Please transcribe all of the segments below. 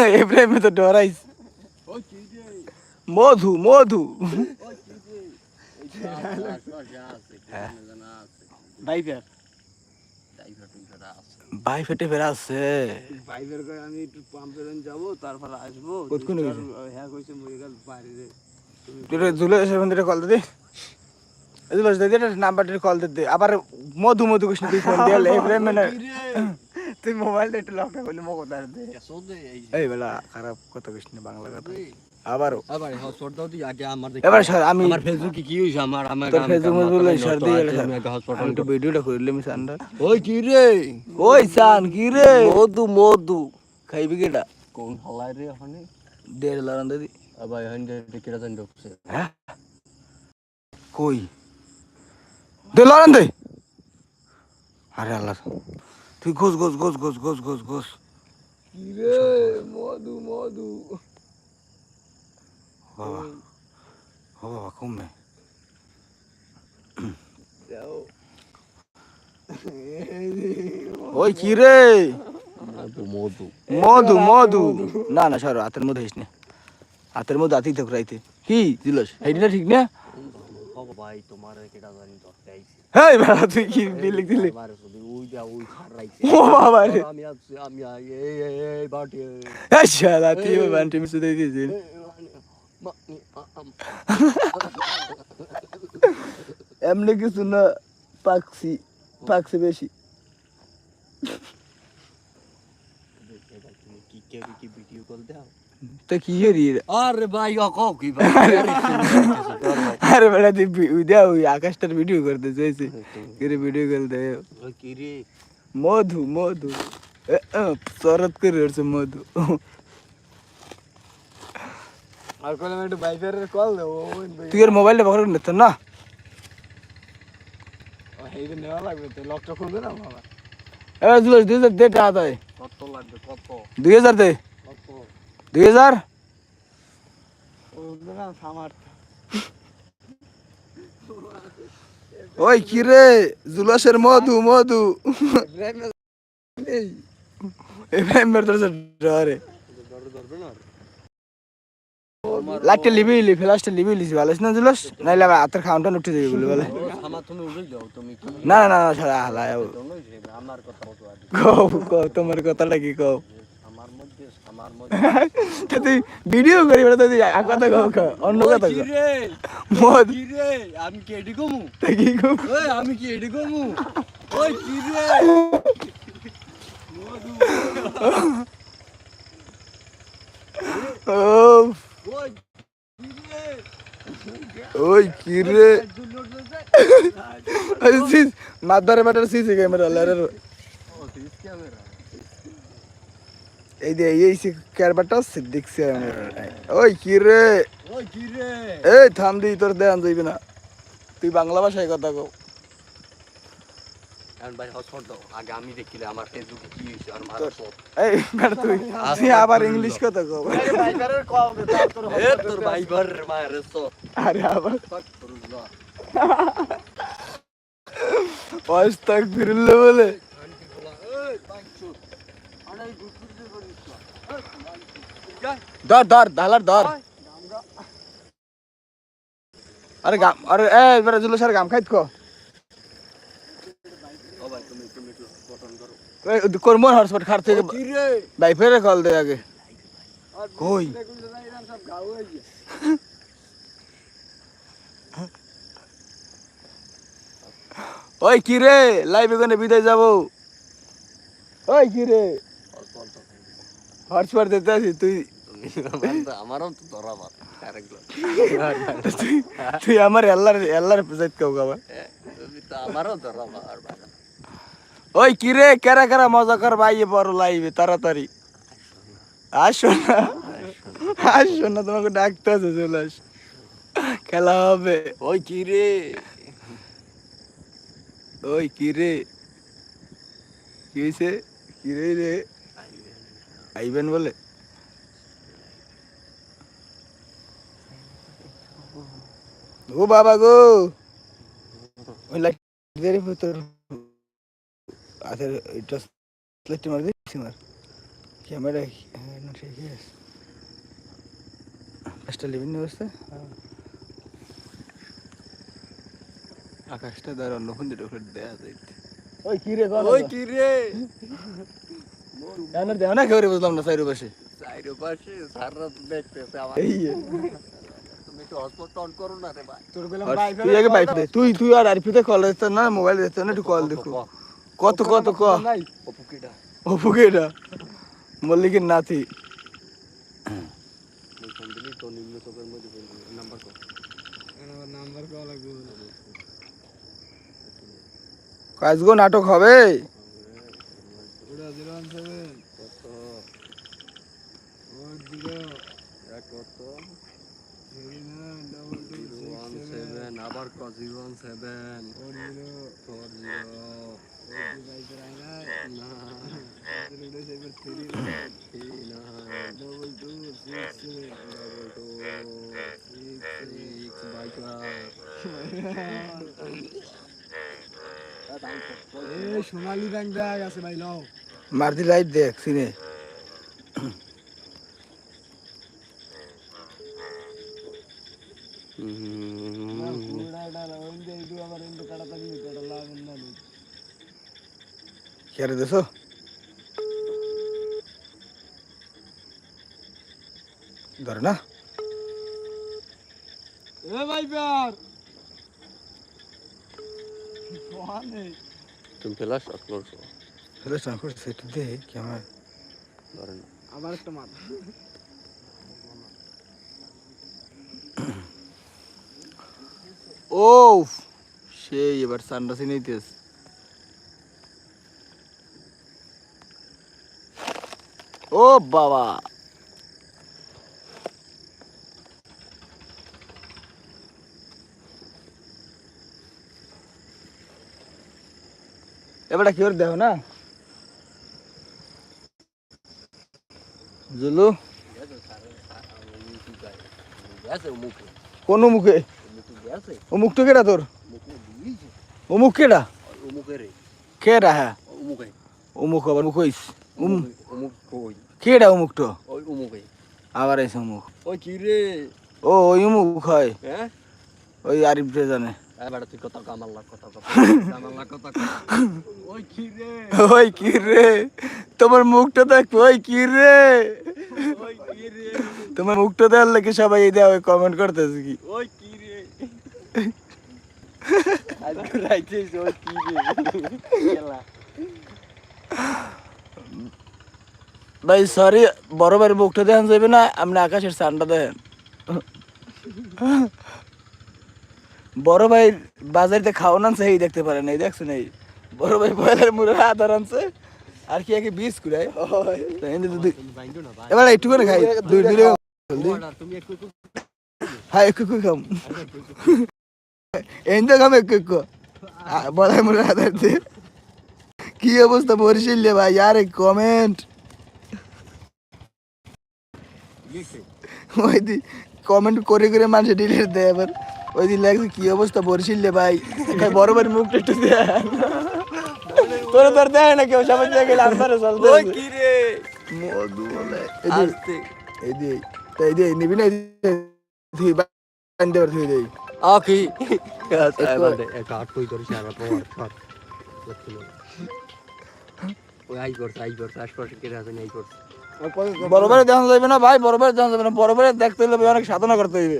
এব্রাহিমে তো ডরাইস মধু মধু। ভাই ফেটে ফেরা আছে। ভাইপার করে আমি একটু পাম্পের যাব তারপর আসব। কতক্ষণে গেছে? হ্যাঁ কইছে মরে গেল বাইরে তুই জুলে এসে বন্ধুরে কল দে দে। নাম্বারটা কল দে দে আবার মধু মধু কৃষ্ণ তুই ফোন দিয়ে এব্রাহিম মানে তুই মোবাইলটা একটু লক করলি মো কথা দে। এই বেলা খারাপ কথা কৃষ্ণ বাংলা কথা। আবারও। আবার দাও আগে আমার এবার স্যার আমি আমার ফেসবুকে কি হইছে? আমার আমার তোর ফেসবুক মজবুল সর্দি গেলে আমি আগে আমি হসপিটাল ভিডিওটা করলাম সান্ডা ওই কি রে? ওই সান কি রে? মধু মধু। খাইবি কেটা কোন হলাই রে ওখানে দেড় লাগান দিদি আবার জান হ্যাঁ? কই? দে লাগান দে। আরে আল্লাহ। তুই গোস গোস গোস গোস গোস গোস গোস কি রে মধু। মধু বাবা ও বাবা কমবে। ওই কি রে মধু মধু। মধু মধু। না না সর হাতের মধ্যে হইস না। হাতের মধ্যে হাতেই থাক রাইতে কি? দিলস এইটা ঠিক না? ভাই তোমার কিরা জানি ধরতে আইছি। হেই বেড়া তুই কি বিলিক দিলি আমার শুধু ওই যা ওই খারাইছে ও বাবা রে। আমি আমি এই এই বাটি এই, শালা তুই বান্টি দিয়ে। এমনি কিছু না পাকসি পাকসি বেশি। কি কি ভিডিও কল দাও? তো কি হরি আরে ভাই ও কও কি ভাই আরে আরে বেড়া তুই ভি- ওই দেখ ওই আকাশটার ভিডিও করতে চাইছে করে ভিডিও করে দে ওই কি রে মধু মধু এ, এ, শরৎ করে উঠছে মধু আর কইলাম একটু ভাইপারের কল দেবো ওই তুই এর মোবাইলটা পকড় নিত না এইটা নেওয়া লাগবে তো লকটা খুলবে না বাবা এবার দুই দুই হাজার দে টাকা দেয় কত লাগবে কত দুই হাজার দে কত দুই হাজার? ওই কি রে? জুলাসের মধু মধু। লাইটটা লিবি, লি ফ্লাশটা লিবি লিছি ভালো না জুলাস? নাইলে হাতের খাউনটা উঠে যাবে বলে বলে। না না না ছাড়া হালা আমার কথা তোমার কথাটা কি কও আমার মধ্যে আমার মধ্যে তা তুই ভিডিও করি বেটা তুই আর কথা কও অন্য কথা কি কও মদ। কি রে আমি কি এডি কমু? তা কি কও ওই আমি কি এডি কমু? ওই কি রে ও ওই কি রে সিস মাদারে বাটার সিসি ক্যামেরা লারে ও দিস ক্যামেরা। এই যে এই সি ক্যামেরাটা সিদ্দিক ওই কি রে? ওই কি রে? এই থাম দি তোর দেন যাইবে না। তুই বাংলা ভাষায় কথা কও। এখন ভাই হসপট দাও আগে আমি দেখিলে আমার ফেসবুকে কি হইছে আর মারা সব এই বেটা তুই তুই আবার ইংলিশ কথা দে সব আরে আবার। বলে এই পাঁচশো আরে গুড গুড ধর ধর ঢালার ধর আরে গাম আরে এ এবারে জুলো স্যার গাম খাইত কো ও ভাই তুমি তুমি একটু বটন করো এই কোর মোর হটস্পট খার থেকে কি রে ভাই ফেরে কল দে আগে কই সব গাও হয়ে গেছে ওই কি রে লাইভে কোনে বিদায় যাব ওই কি রে হসপট দাও হটস্পট দিতে আছিস তুই আমারও তো ধরা মার তুই আমার এল্লার এল্লার পেছাইত কাউ গাবা আমারও ধরা মার ওই কি রে কেরা কেরা মজা কর ভাই বড় লাইভে তাড়াতাড়ি। আসো না। আসো না তোমাকে ডাকতে আছে চলে আস। খেলা হবে। ওই কিরে। ওই কি রে কি হয়েছে কি রে রে? আইবেন বলে? ও বাবা গো! ওই লাইট ভিতর। আচ্ছা এটা লাইট মার দিচ্ছি মার। ক্যামেরা হ্যাঁ আছে। আকাশটা বিভিন্ন অবস্থা আকাশটা ওই কি রে ওই কি রে? জানার দেও না কেউ বুঝলাম না চাইরো পাশে। সাইডে পাশে সারা দেখতেছে আমার। এই তুমি একটু হটস্পট অন করো না রে ভাই। তোর বেলা তুই আগে বাইক তুই তুই আর আরিফিতে কল দিতে না মোবাইল দিতে না একটু কল দেখো। কত কত ক? অপুকিটা অপুকে মল্লিকের নাতি। মুই ফোন দিলি তো নিম্ন চোখের মধ্যে নাম্বার কর। নাম্বার কল লাগবে। কাজগো নাটক হবে ওটা জিরো ওয়ান সেভেন কত ওর জিরো এক কত আবার seven four zero four zero double two six double two six bike সোনালি ব্যাংকটা আছে ভাই লও। মারতি লাইট দেখ সিনে খেয়ারে দেছো ধরে না এ ভাই প্যার তুমি ফেলাস করছ তাহলে স্নান করছে একটু দে ক্যামেরা ধরেন আবার একটা মাথা ও সেই এবার সানরাসি নিতেস ও বাবা। এবারটা কি ওর দেহ না? জুলু? কোন মুখে? ও মুখটা কেডা তোর? দিয়েছে কেডা? কেডা হ্যাঁ? ও আবার মুখ হইস। উম কেডা ওই মুখে আবার এসে মুখ। ওই কি রে? ও ওই মুখ হয়। হ্যাঁ? ওই আরিফ রে জানে। ওই কি রে? ওই কি রে? তোমার মুখটা দেখ ওই কি রে? তোমার মুখটা দেওয়ার লাগে সবাই এই দেওয়া কমেন্ট করতেছে কি? আজকে রাইছিস ওই কি খেলা ভাই সরি বড় ভাইয়ের মুখটা দেখান যাবে না আপনি আকাশের সানটা দেখেন। বড় ভাই বাজারিতে খাওয়ান আনছে এই দেখতে পারেন এই দেখছেন এই বড় ভাই বয়লার মুড়ে আদার আনছে আর কি একে বিষ ভাই এবার একটু করে খাই দুই একটু হ্যাঁ একটু খাম। একটু একটু বড় মুড়ে আদার কি অবস্থা বরিশাল ভাই আর কমেন্ট ওই দি কমেন্ট করে করে মানুষ ডিলিট দেয় এবার ওই দিন লাগছে কি অবস্থা বরিশাল ভাই বড় বড় মুখটা একটু দেয় তোর তোর দেয় না কেউ সবাই গেলে আমার চলতে ওই কি রে মধু বলে এই আস্তে এই তো এই যে নিবি না এই যে তুই বান্ধে ওই আই করছ আই করছ আশপাশে আই করছ দেখা যাবে না ভাই দেখা যাবে না দেখতে হলে ভাই অনেক সাধনা করতে হইবে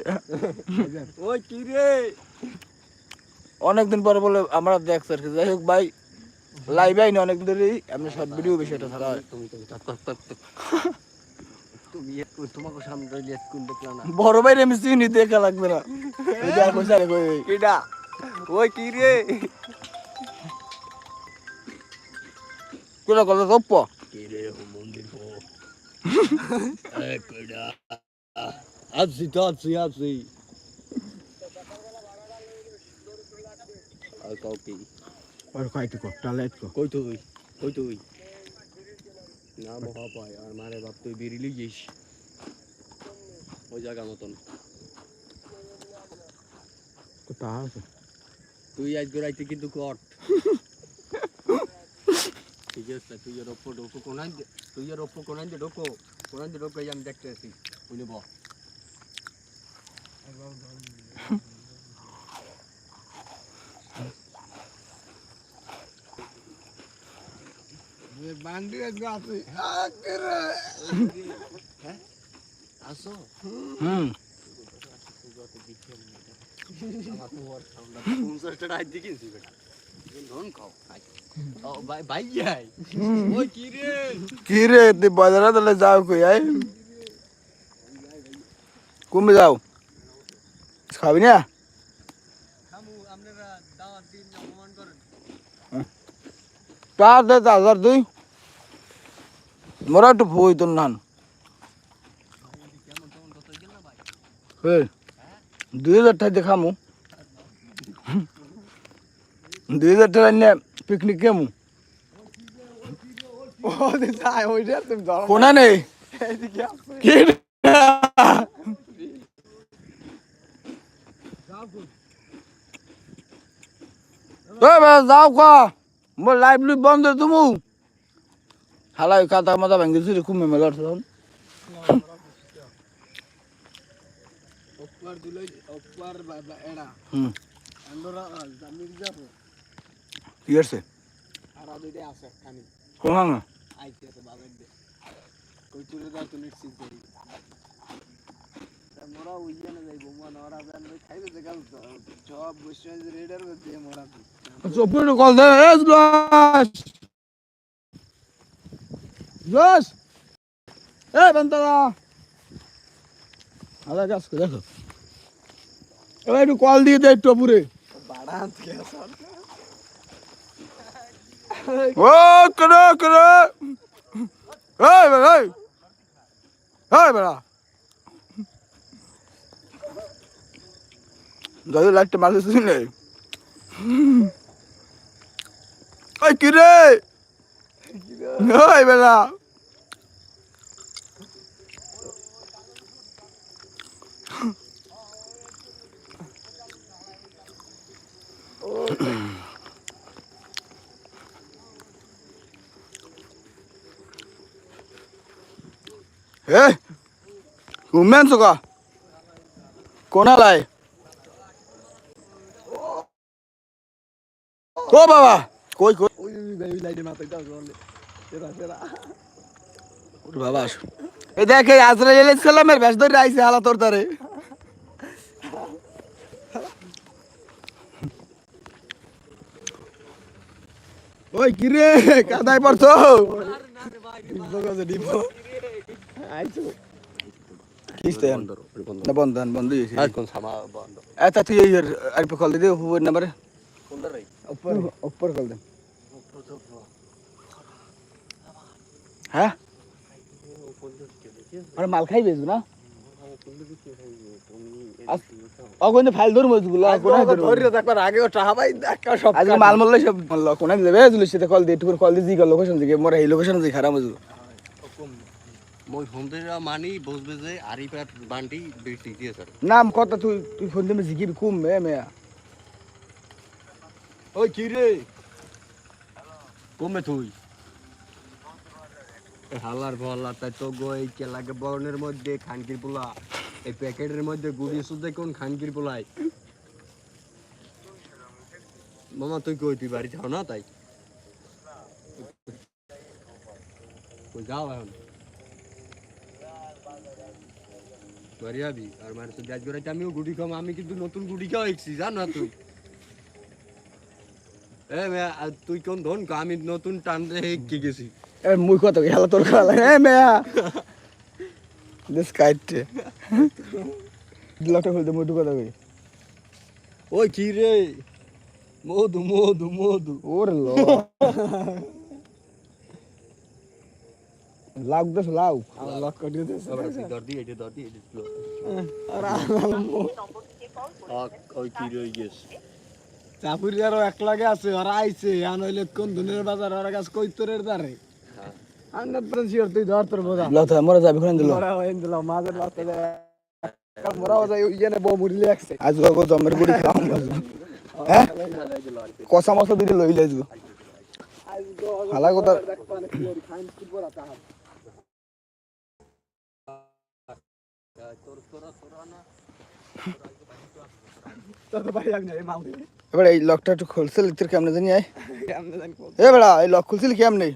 ওই কি রে অনেকদিন পরে বলে আমরা দেখছি আর। যাই হোক ভাই লাইভে আইনি অনেকদিন ধরেই আমরা শর্ট ভিডিও বেশি এটা ছাড়া হয় বড় ভাই এমসি নি দেখা লাগবে না। এই যে কইছে কই ওই কি রে? কোলা কোলা গপ্প কি রে ও মন্দির পো। এ আছি তো আছি আছি। আর কাউ কি আর কয়টি কো টালাইট কো কই তুই? কই তুই? না মহা পায় আর মারে বাপ তুই বেরিলি গিস। ওই জায়গা মতন। তুই আজ রাইতে কিন্তু কট ঠিক গেছে তুই এর ওপর ঢোকো কোনান দে তুই এর ওপর কোনান দে ঢোকো কোনান দে ঢোকো আমি দেখতে আছি বুঝলি বল বান্ডি আজকে আছে আসো হুম পঞ্চাশটা আজ দেখিয়েছি বেটা ধন খাও ও ভাই ভাই যাই ওই কি রে? কি রে তুই বাজারে তাহলে যাও কই আই? কমে যাও। খাবি না? চার দে হাজার দুই। মোরা একটু বই তোর নান। ভাই দুই হাজার টাকা দেখামু দুই হাজার টাকা নিয়ে পিকনিক কেমু? কোনা নেই? যাও কা মোর লাইভ লুইভ বন্ধ তুমি হালাই খাতা মাথা ভেঙে দিছি কুমে মেলার তখন। কি আছে কোনা মোরা উইয়া না যাইবো মন ওরা জান খাইবে যে গাল সব বসে রেডার মধ্যে মোরা চোপড়ে কল দে এ জুলাস জুলাস এ, বান্দারা। আলা গাছ করে দেখো। এবার একটু কল দিয়ে দে একটু পুরে বাড়া আনতে আছে ও করে করে এই। বেড়া এই বেড়া দাদু, লাইটটা মারতে শুনে ওই কি রে ওই বেড়া ए घुम्यान का कोणाला आहे ও বাবা কই কই ওই বেবি লাইটে মাথায় দাও বলে সেরা সেরা ওর বাবা আসো এই দেখে আজরাইল সালামের বেশ ধরে আইছে হালা তোর তারে ওই কি রে কাদায় পড়ছো আইছো মাল খাই বেজু না? অগণ ফাইল ধর মজগুলো কোনা আগে টাকা ভাই মাল মল্ল সব মল্ল কোনা দেবে জুলিস কল দে একটু কল দি জি লোকেশন দিকে মোরা এই লোকেশন দি খারাপ মজগুলো মই সন্ধ্যা মানি বসবে যে আরিপাট বান্টি বেশি দিয়ে স্যার নাম কত তুই তুই ফোন দিমে জিগির কুম মে মে। ওই কি রে কমে তুই? হালার ভল্লা তাই তো গো এই কেলাকে বরণের মধ্যে খানকির পোলা। এই প্যাকেটের মধ্যে গুড়ি সুদে কোন খানকির পোলাই। মামা তুই কই তুই বাড়ি যাও না তাই? যাও এখন। যাবি আর মানে তো ব্যাজ বেড়াইতে আমিও গুড়ি খাম আমি কিন্তু নতুন গুড়ি খাওয়া এসছি জান না তুই? এ মেয়া তুই কোন ধন কা? আমি নতুন টান কি গেছি। এ মুই কত গেল তোর খালা এ মে দিস কাইটে। দিলটা খুলতে মুটু কথা কই। ওই কি রে? মধু মধু মধু। ওরে লো। লাউ দস লাউ লক করে এটা এটা ওই কি রই গেছ? চাপুরি আরও এক লাগে আছে ওরা আইছে আন হইলে কোন ধনের বাজার ওরা কাছে কই তোরের দারে আন্নাত তো শিওর তুই ধর তোর বোঝা। লাউ তো মরে যাবে কোন দিল। মোরা হইন দিলাম মাঝের রাস্তা কাল যায় ইয়েনে বউ মুড়ি লাগছে আজ গো জমের গুড়ি খাম হ্যাঁ? কষা মশলা দিলে লই লাইজ গো হালা কথা এবার এই লকটা একটু খুলছিল তোর কেমনে জানি আয়। এ বেড়া, এই লক খুলছিল কেমনে?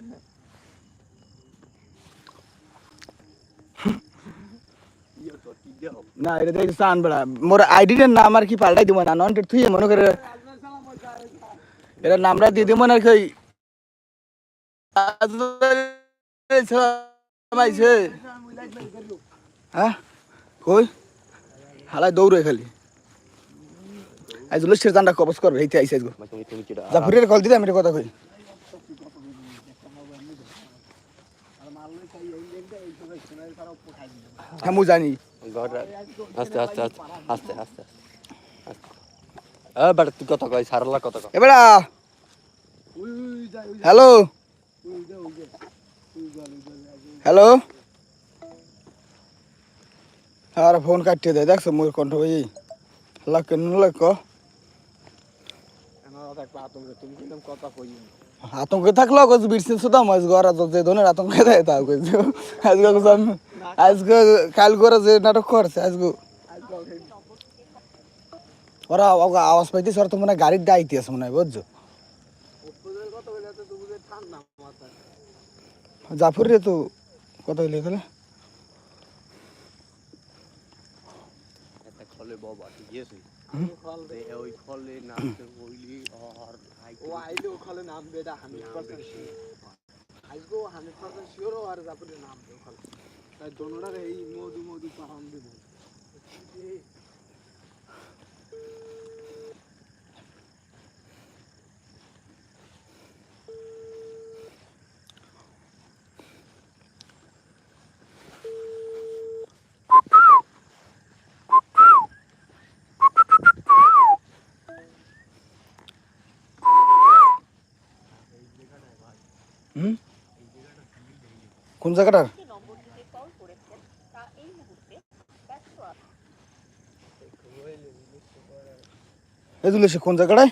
না, এটা দেখি চান বেড়া। মোর আইডিটার নাম আর কি পাল্টাই দিব না, নন তুই মনে করে এটা নামটা দিয়ে দিব না কি হ্যাঁ? কই হালাই দৌড়ে খালি আজ লুসের জানটা কবজ করবে এইতে আইছে আজগো জাফরের কল দিতে আমি এটা কথা কই হ্যাঁ মু জানি আস্তে আস্তে আস্তে আস্তে আস্তে আস্তে এ বেটা তুই কত কই সারলা কত কই এবারা হ্যালো হ্যালো আর ফোন কাটিয়ে দেয় দেখছ মোর কণ্ঠ ভাই তুমি কিন্তু আতঙ্কে থাকল কজ বিরসিন সুদা মাছ গড়া যে ধনের আতঙ্কে দেয় তা কইছে। আজকে আমি আজকে কাল করে যে নাটক করছে আজকে ওরা আওয়াজ পাইতেছে ওরা তো মনে হয় গাড়ির দায়িত্ব আছে মনে হয় বুঝছ? জাফর রে তো কত হইলে তাহলে একটা খলে তে ওই খলে নাচতে হইলি আর ও আইলে ওখানে নাম বেটা হান্ড্রেড পার্সেন্ট আজকেও হান্ড্রেড পার্সেন্ট শিওর আর তারপরে নাম দে ওখানে তাই দোনোটার এই মধু মধু পাহান দেবো হুম কোন জায়গাটার যে নম্বরটিতে কল করেছেন তা এই মুহূর্তে ব্যস্ত আছে এই দুলে সে কোন জায়গাটায়?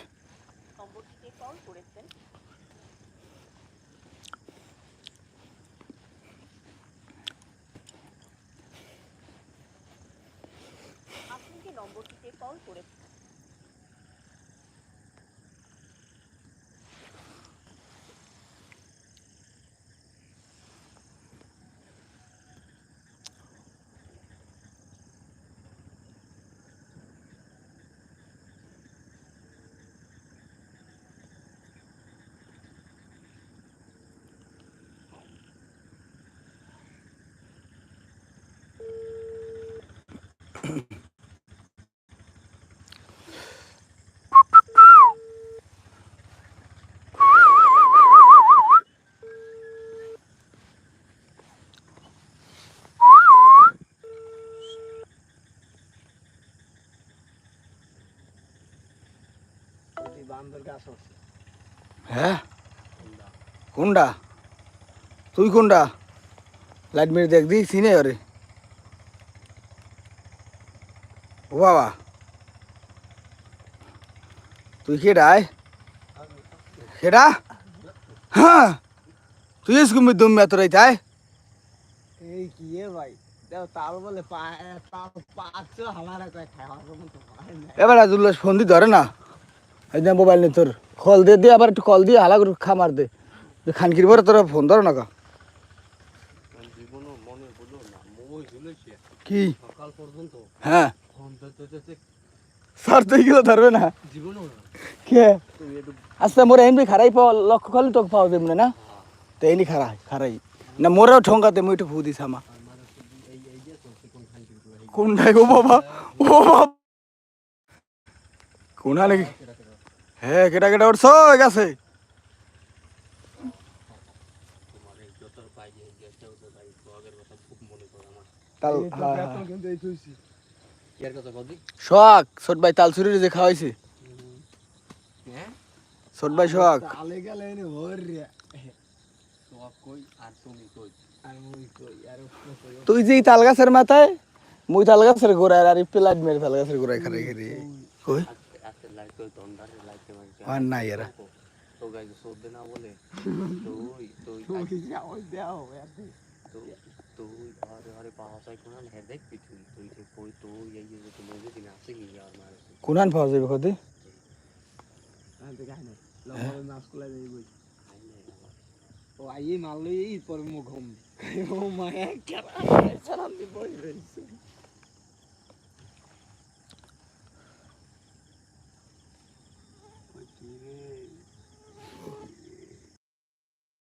হ্যাঁ? কোনটা তুই কোনটা লাইট মেরে দেখ দি চিনে ওরে। ও বাবা। তুই কেডায় কেডা? হ্যাঁ। তুই এসকুমি দুম মে তোরাই তাই এই কি এ ভাই? দেও তাল বলে এবার আজুল্লাস ফোন দি ধরে না। এই যে মোবাইল নে তোর। কল দিয়ে দিয়ে আবার একটু কল দিয়ে হালা করে খামার দে। খানকির পরে তোরা ফোন ধরো না কা? না হ্যাঁ। স্যার তুই গেলে ধরবে না। কে? একটু আচ্ছা মোর এমনি খারাই পাওয়া, লক্ষ্য খালি তোকে পাওয়া যাবে না তো এলি খারাই খারাই। না, মোরাও ঠঙ্গাতে মুই একটু ফু দিস আমা। কোনটাই ও বাবা? ও বাবা। নাকি? হ্যাঁ কেটা কেটা উঠছ? গেছে। মনে হ্যাঁ, হ্যাঁ। শখ ছোট ভাই যে খাওয়াইছে। হ্যাঁ ছোট শখ গেলে এনে ভর রে। তুই যে তাল গাছের মাথায় মুই তাল গাছের গোড়ায় আর ইপে লাইট মেরে তাল গাছের গোড়ায় খারাই খারি কই? আর নাই এরা তো গাইছে সদ্দে না বলে তুই তুই তুই যাও তুই তুই আরে আরে পাহাড় কোন হে দেখবি তুই তুই যে কই এই যে তুই মজে দিন আছে কি আর মার কোনান পাওয়া যাবে কদি আনতে গায় না লগে মাছ কুলা দেই বই ও আই মাল লই পরে মু ঘুম ও মায়া কেরা সালাম দি বই রইছে